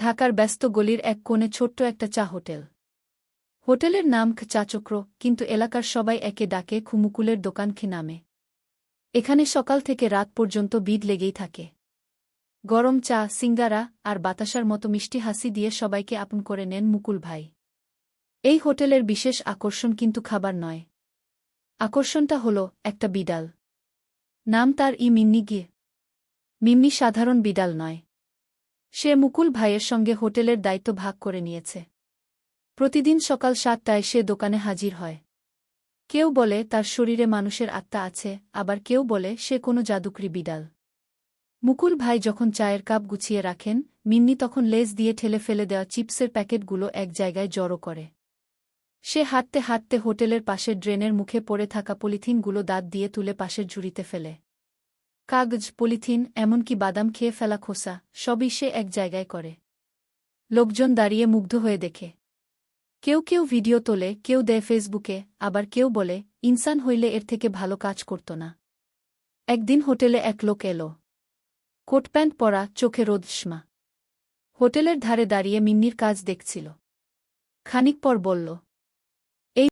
ঢাকার ব্যস্ত গলির এক কোণে ছোট্ট একটা চা হোটেল। হোটেলের নাম চাচক্র কিন্তু এলাকার সবাই একে ডাকে খুমুকুলের দোকান খি নামে। এখানে সকাল থেকে রাত পর্যন্ত বিদ লেগেই থাকে। গরম চা, সিঙ্গারা আর বাতাসার মতো মিষ্টি হাসি দিয়ে সবাইকে আপন করে নেন মুকুল ভাই। এই হোটেলের বিশেষ আকর্ষণ কিন্তু খাবার নয়। আকর্ষণটা হল একটা বিড়াল। নাম তার ই মিন্নি গিয়ে। মিম্মি সাধারণ বিড়াল নয়। সে মুকুল ভাইয়ের সঙ্গে হোটেলের দায়িত্ব ভাগ করে নিয়েছে। প্রতিদিন সকাল সাতটায় সে দোকানে হাজির হয়। কেউ বলে তার শরীরে মানুষের আত্মা আছে, আবার কেউ বলে সে কোনো জাদুকরি বিড়াল। মুকুল ভাই যখন চায়ের কাপ গুছিয়ে রাখেন, মিন্নি তখন লেজ দিয়ে ঠেলে ফেলে দেওয়া চিপসের প্যাকেটগুলো এক জায়গায় জড়ো করে। সে হাঁটতে হাঁটতে হোটেলের পাশের ড্রেনের মুখে পড়ে থাকা পলিথিনগুলো দাঁত দিয়ে তুলে পাশের ঝুড়িতে ফেলে। কাগজ, পলিথিন, এমনকি বাদাম খেয়ে ফেলা খোসা, সবই সে এক জায়গায় করে। লোকজন দাঁড়িয়ে মুগ্ধ হয়ে দেখে। কেউ কেউ ভিডিও তোলে, কেউ দেয় ফেসবুকে, আবার কেউ বলে, ইনসান হইলে এর থেকে ভালো কাজ করত না। একদিন হোটেলে এক লোক এলো। কোট প্যান্ট পরা, চোখে রোদস্মা হোটেলের ধারে দাঁড়িয়ে মিন্নির কাজ দেখছিল। খানিক পর বলল